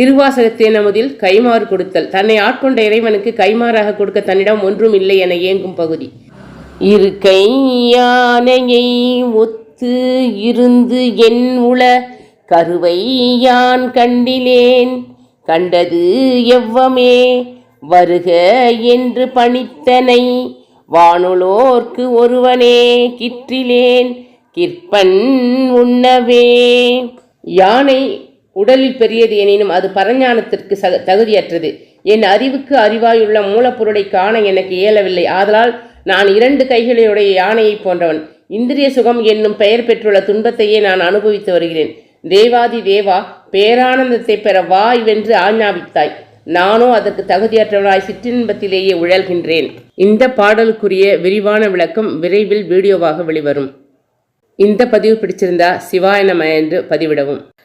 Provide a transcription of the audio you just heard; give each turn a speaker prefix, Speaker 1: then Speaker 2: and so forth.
Speaker 1: திருவாசகத்தே அமுதில் கைமாறு கொடுத்தல். தன்னை ஆட்கொண்ட இறைவனுக்கு கைமாறாக கொடுக்க தன்னிடம் ஒன்றும் இல்லை என ஏங்கும் பகுதி. இரு கையானையை ஒத்து இருந்து என் உள கருவை யான் கண்டிலேன். கண்டது எவ்வமே வருக என்று பணித்தனை. வானுளோர்க்கு ஒருவனே கிற்றிலேன். கிற்பன் உண்ணவே. யானை உடலில் பெரியது எனினும் அது பரஞானத்திற்கு சக தகுதியற்றது. என் அறிவுக்கு அறிவாயுள்ள மூலப்பொருளை காண எனக்கு இயலவில்லை. ஆதலால் நான் இரண்டு கைகளையுடைய யானையைப் போன்றவன். இந்திரிய சுகம் என்னும் பெயர் பெற்றுள்ள துன்பத்தையே நான் அனுபவித்து வருகிறேன். தேவாதி தேவா பேரானந்தத்தை பெற வாய் வென்று ஆஞ்ஞாபித்தாய் நானோ அதற்கு தகுதியற்றவனாய் சிற்றின்பத்திலேயே உழல்கின்றேன். இந்த பாடலுக்குரிய விரிவான விளக்கம் விரைவில் வீடியோவாக வெளிவரும். இந்த பதிவு பிடிச்சிருந்தா சிவாய என்று பதிவிடவும்.